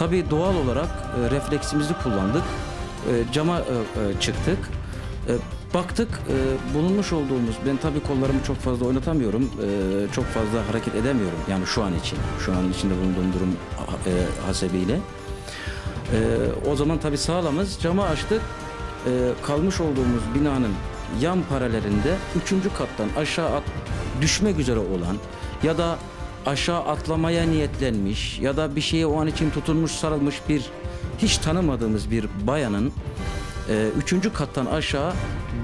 Tabii doğal olarak e, refleksimizi kullandık. E, cama e, e, çıktık. E, baktık e, bulunmuş olduğumuz, ben tabii kollarımı çok fazla oynatamıyorum. E, çok fazla hareket edemiyorum yani şu an için. Şu an içinde bulunduğum durum e, hasebiyle. E, o zaman tabii sağlamız. Camı açtık. E, kalmış olduğumuz binanın yan paralelinde üçüncü kattan aşağı at, düşmek üzere olan ya da aşağı atlamaya niyetlenmiş ya da bir şeye o an için tutunmuş sarılmış bir hiç tanımadığımız bir bayanın e, üçüncü kattan aşağı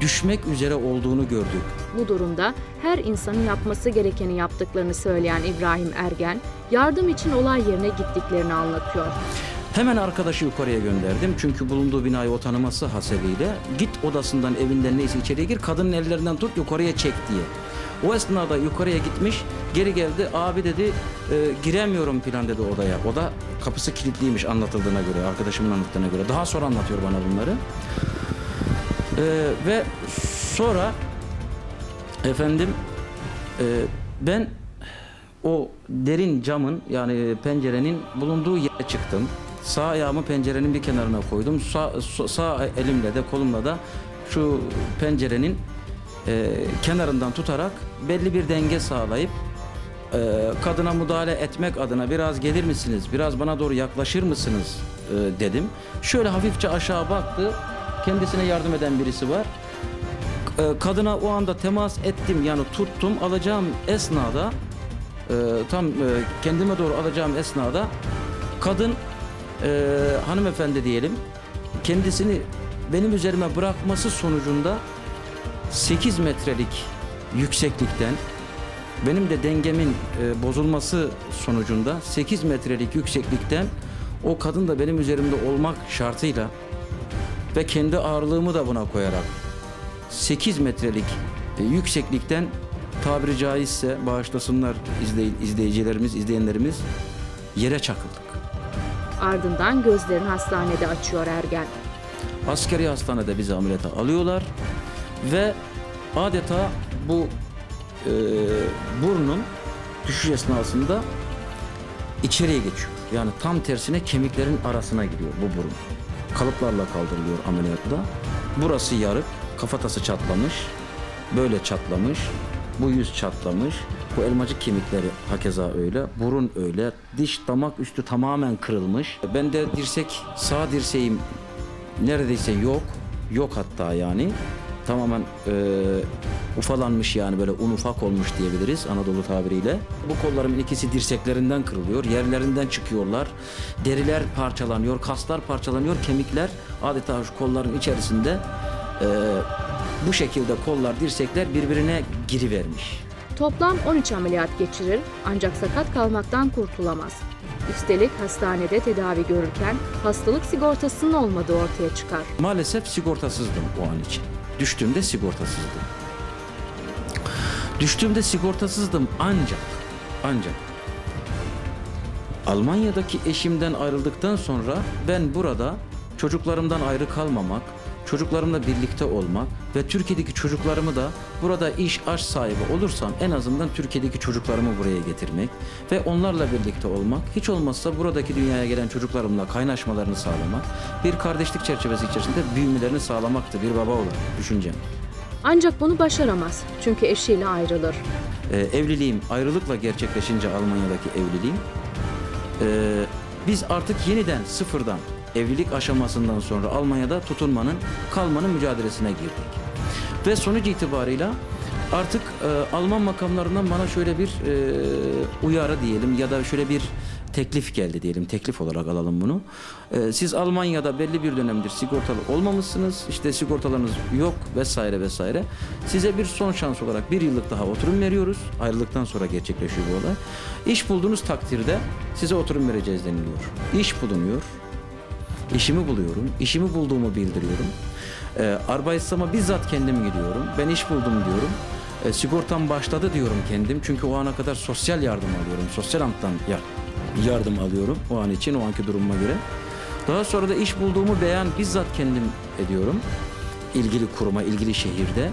düşmek üzere olduğunu gördük. Bu durumda her insanın yapması gerekeni yaptıklarını söyleyen İbrahim Ergen, yardım için olay yerine gittiklerini anlatıyor. Hemen arkadaşı yukarıya gönderdim. Çünkü bulunduğu binayı o tanıması hasebiyle git odasından evinden neyse içeriye gir kadının ellerinden tut yukarıya çek diye. O esnada yukarıya gitmiş geri geldi abi dedi e, giremiyorum filan dedi odaya. Oda kapısı kilitliymiş anlatıldığına göre arkadaşımın anlattığına göre. Daha sonra anlatıyor bana bunları. E, ve sonra efendim e, ben o derin camın yani pencerenin bulunduğu yere çıktım. Sağ ayağımı pencerenin bir kenarına koydum. Sağ, sağ elimle de kolumla da şu pencerenin e, kenarından tutarak belli bir denge sağlayıp e, kadına müdahale etmek adına biraz gelir misiniz, biraz bana doğru yaklaşır mısınız e, dedim. Şöyle hafifçe aşağı baktı. Kendisine yardım eden birisi var. E, kadına o anda temas ettim yani tuttum alacağım esnada e, tam e, kendime doğru alacağım esnada kadın e, hanımefendi diyelim kendisini benim üzerime bırakması sonucunda 8 metrelik yükseklikten benim de dengemin e, bozulması sonucunda 8 metrelik yükseklikten o kadın da benim üzerimde olmak şartıyla ve kendi ağırlığımı da buna koyarak 8 metrelik e, yükseklikten tabiri caizse bağışlasınlar izley izleyicilerimiz, izleyenlerimiz yere çakıldık. Ardından gözlerini hastanede açıyor Ergen. Askeri hastanede bizi ameliyata alıyorlar ve adeta bu e, burnun düşüş esnasında içeriye geçiyor. Yani tam tersine kemiklerin arasına giriyor bu burun. Kalıplarla kaldırılıyor ameliyatta. Burası yarık, kafatası çatlamış, böyle çatlamış, bu yüz çatlamış, bu elmacık kemikleri hakeza öyle, burun öyle, diş damak üstü tamamen kırılmış. Ben de dirsek, sağ dirseğim neredeyse yok, yok hatta yani tamamen e, ufalanmış yani böyle un ufak olmuş diyebiliriz Anadolu tabiriyle. Bu kollarımın ikisi dirseklerinden kırılıyor, yerlerinden çıkıyorlar. Deriler parçalanıyor, kaslar parçalanıyor, kemikler adeta şu kolların içerisinde e, bu şekilde kollar, dirsekler birbirine girivermiş. Toplam 13 ameliyat geçirir ancak sakat kalmaktan kurtulamaz. Üstelik hastanede tedavi görürken hastalık sigortasının olmadığı ortaya çıkar. Maalesef sigortasızdım o an için. Düştüğümde sigortasızdım. Düştüğümde sigortasızdım ancak ancak Almanya'daki eşimden ayrıldıktan sonra ben burada çocuklarımdan ayrı kalmamak, çocuklarımla birlikte olmak ve Türkiye'deki çocuklarımı da burada iş aş sahibi olursam en azından Türkiye'deki çocuklarımı buraya getirmek ve onlarla birlikte olmak, hiç olmazsa buradaki dünyaya gelen çocuklarımla kaynaşmalarını sağlamak, bir kardeşlik çerçevesi içerisinde büyümelerini sağlamaktı bir baba olarak düşüncem. Ancak bunu başaramaz çünkü eşiyle ayrılır. Ee, evliliğim ayrılıkla gerçekleşince Almanya'daki evliliğim ee, biz artık yeniden sıfırdan evlilik aşamasından sonra Almanya'da tutunmanın, kalmanın mücadelesine girdik. Ve sonuç itibarıyla artık e, Alman makamlarından bana şöyle bir e, uyarı diyelim ya da şöyle bir teklif geldi diyelim. Teklif olarak alalım bunu. E, siz Almanya'da belli bir dönemdir sigortalı olmamışsınız. İşte sigortalarınız yok vesaire vesaire. Size bir son şans olarak bir yıllık daha oturum veriyoruz. Ayrılıktan sonra gerçekleşiyor bu olay. İş bulduğunuz takdirde size oturum vereceğiz deniliyor. İş bulunuyor. İşimi buluyorum. İşimi bulduğumu bildiriyorum. E, Arbeitsam'a bizzat kendim gidiyorum. Ben iş buldum diyorum. E, sigortam başladı diyorum kendim. Çünkü o ana kadar sosyal yardım alıyorum. Sosyal anttan yardım alıyorum o an için, o anki durumuma göre. Daha sonra da iş bulduğumu beyan bizzat kendim ediyorum. ilgili kuruma, ilgili şehirde.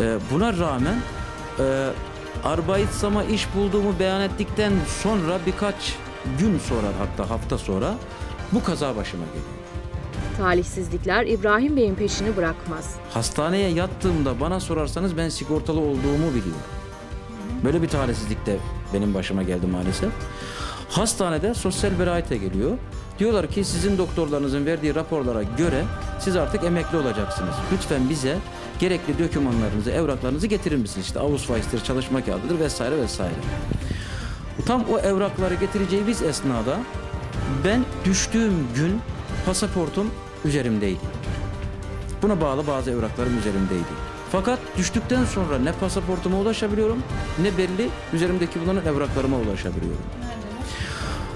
E, buna rağmen e, Arbeitsam'a iş bulduğumu beyan ettikten sonra birkaç gün sonra hatta hafta sonra bu kaza başıma geliyor. Talihsizlikler İbrahim Bey'in peşini bırakmaz. Hastaneye yattığımda bana sorarsanız ben sigortalı olduğumu biliyorum. Böyle bir talihsizlik de benim başıma geldi maalesef. Hastanede sosyal berayete geliyor. Diyorlar ki sizin doktorlarınızın verdiği raporlara göre siz artık emekli olacaksınız. Lütfen bize gerekli dokümanlarınızı, evraklarınızı getirir misiniz? İşte Ausweis'tir, çalışma kağıdıdır vesaire vesaire. Tam o evrakları getireceğimiz esnada ben düştüğüm gün pasaportum üzerimdeydi. Buna bağlı bazı evraklarım üzerimdeydi. Fakat düştükten sonra ne pasaportuma ulaşabiliyorum ne belli üzerimdeki bulunan evraklarıma ulaşabiliyorum.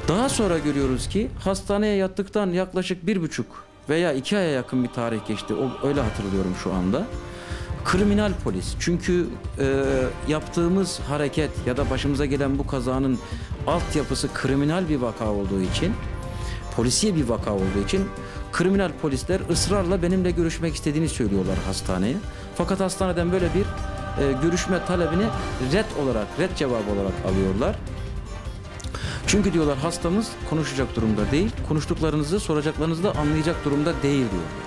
Daha sonra görüyoruz ki hastaneye yattıktan yaklaşık bir buçuk veya iki aya yakın bir tarih geçti. O, öyle hatırlıyorum şu anda. Kriminal polis. Çünkü e, yaptığımız hareket ya da başımıza gelen bu kazanın altyapısı kriminal bir vaka olduğu için, polisiye bir vaka olduğu için kriminal polisler ısrarla benimle görüşmek istediğini söylüyorlar hastaneye. Fakat hastaneden böyle bir e, görüşme talebini red olarak, red cevabı olarak alıyorlar. Çünkü diyorlar hastamız konuşacak durumda değil, konuştuklarınızı soracaklarınızı da anlayacak durumda değil diyorlar.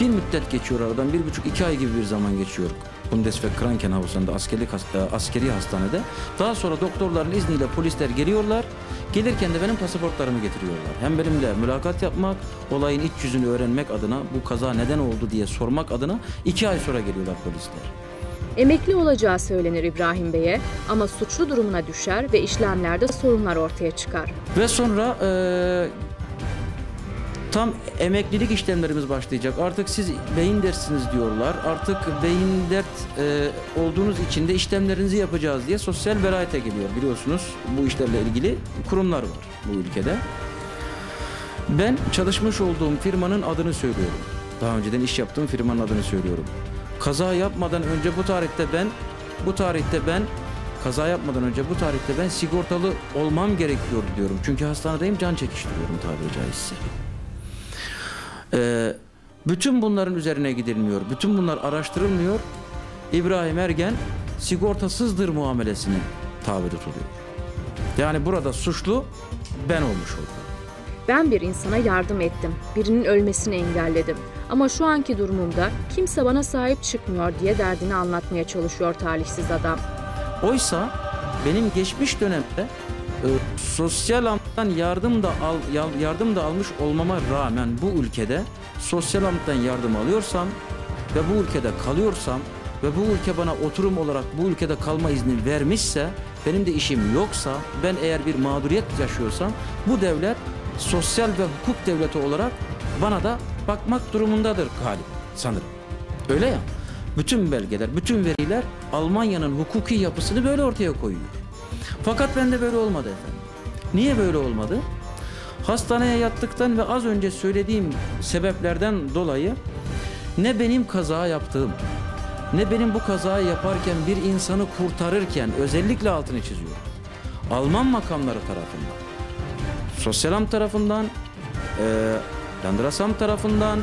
Bir müddet geçiyor aradan, bir buçuk iki ay gibi bir zaman geçiyor. Bundeswehr Krankenhaus'unda askeri, askeri hastanede. Daha sonra doktorların izniyle polisler geliyorlar. Gelirken de benim pasaportlarımı getiriyorlar. Hem benimle mülakat yapmak, olayın iç yüzünü öğrenmek adına, bu kaza neden oldu diye sormak adına iki ay sonra geliyorlar polisler. Emekli olacağı söylenir İbrahim Bey'e ama suçlu durumuna düşer ve işlemlerde sorunlar ortaya çıkar. Ve sonra eee, tam emeklilik işlemlerimiz başlayacak. Artık siz beyin dersiniz diyorlar. Artık beyin dert eee, olduğunuz için de işlemlerinizi yapacağız diye sosyal berayete geliyor. Biliyorsunuz bu işlerle ilgili kurumlar var bu ülkede. Ben çalışmış olduğum firmanın adını söylüyorum. Daha önceden iş yaptığım firmanın adını söylüyorum. Kaza yapmadan önce bu tarihte ben bu tarihte ben kaza yapmadan önce bu tarihte ben sigortalı olmam gerekiyor diyorum. Çünkü hastanedeyim can çekiştiriyorum tabiri caizse. Ee, bütün bunların üzerine gidilmiyor. Bütün bunlar araştırılmıyor. İbrahim Ergen sigortasızdır muamelesine tabi tutuluyor. Yani burada suçlu ben olmuş oldum. Ben bir insana yardım ettim. Birinin ölmesini engelledim. Ama şu anki durumumda kimse bana sahip çıkmıyor diye derdini anlatmaya çalışıyor talihsiz adam. Oysa benim geçmiş dönemde e, sosyal yardım da al, ya- yardım da almış olmama rağmen bu ülkede sosyal amttan yardım alıyorsam ve bu ülkede kalıyorsam ve bu ülke bana oturum olarak bu ülkede kalma izni vermişse benim de işim yoksa ben eğer bir mağduriyet yaşıyorsam bu devlet sosyal ve hukuk devleti olarak bana da bakmak durumundadır galiba sanırım. Öyle ya. Bütün belgeler, bütün veriler Almanya'nın hukuki yapısını böyle ortaya koyuyor. Fakat bende böyle olmadı efendim. Niye böyle olmadı? Hastaneye yattıktan ve az önce söylediğim sebeplerden dolayı ne benim kaza yaptığım, ne benim bu kazayı yaparken bir insanı kurtarırken özellikle altını çiziyorum. Alman makamları tarafından, Sosyal Amt tarafından, eee Landesam tarafından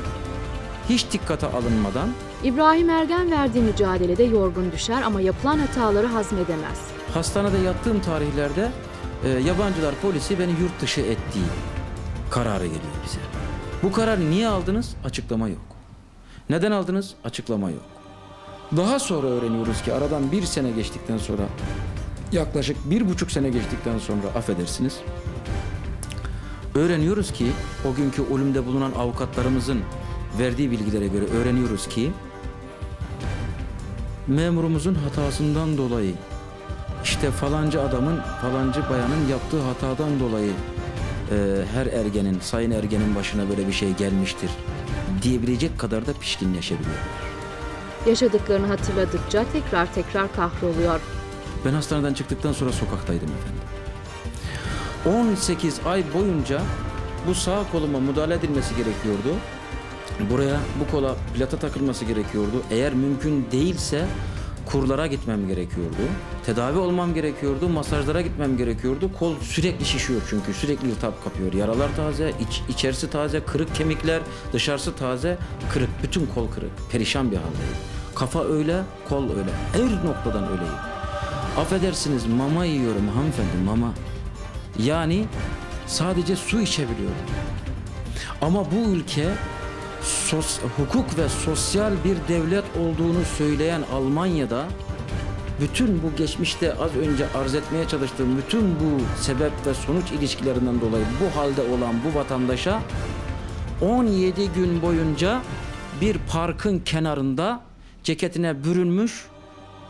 hiç dikkate alınmadan İbrahim Ergen verdiği mücadelede yorgun düşer ama yapılan hataları hazmedemez. hastanede yattığım tarihlerde e, yabancılar polisi beni yurt dışı ettiği kararı geliyor bize. Bu kararı niye aldınız? Açıklama yok. Neden aldınız? Açıklama yok. Daha sonra öğreniyoruz ki aradan bir sene geçtikten sonra yaklaşık bir buçuk sene geçtikten sonra affedersiniz öğreniyoruz ki o günkü ölümde bulunan avukatlarımızın verdiği bilgilere göre öğreniyoruz ki memurumuzun hatasından dolayı işte falancı adamın falancı bayanın yaptığı hatadan dolayı e, her ergenin sayın ergenin başına böyle bir şey gelmiştir diyebilecek kadar da pişkinleşebiliyor. Yaşadıklarını hatırladıkça tekrar tekrar kahroluyor. Ben hastaneden çıktıktan sonra sokaktaydım efendim. 18 ay boyunca bu sağ koluma müdahale edilmesi gerekiyordu. Buraya bu kola plata takılması gerekiyordu. Eğer mümkün değilse kurlara gitmem gerekiyordu. Tedavi olmam gerekiyordu. Masajlara gitmem gerekiyordu. Kol sürekli şişiyor çünkü. Sürekli iltihap kapıyor. Yaralar taze, iç, içerisi taze, kırık kemikler, dışarısı taze, kırık. Bütün kol kırık. Perişan bir haldeyim. Kafa öyle, kol öyle. Her noktadan öyleyim. Affedersiniz mama yiyorum hanımefendi mama. Yani sadece su içebiliyordu. Ama bu ülke sos- hukuk ve sosyal bir devlet olduğunu söyleyen Almanya'da bütün bu geçmişte az önce arz etmeye çalıştığım bütün bu sebep ve sonuç ilişkilerinden dolayı bu halde olan bu vatandaşa 17 gün boyunca bir parkın kenarında ceketine bürünmüş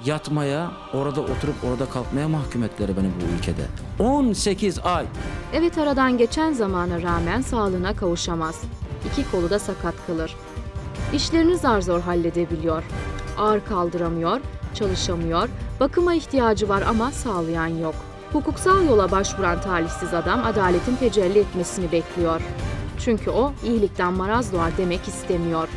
yatmaya, orada oturup orada kalkmaya mahkum ettiler beni bu ülkede. 18 ay. Evet aradan geçen zamana rağmen sağlığına kavuşamaz. İki kolu da sakat kalır. İşlerini zar zor halledebiliyor. Ağır kaldıramıyor, çalışamıyor, bakıma ihtiyacı var ama sağlayan yok. Hukuksal yola başvuran talihsiz adam adaletin tecelli etmesini bekliyor. Çünkü o iyilikten maraz doğar demek istemiyor.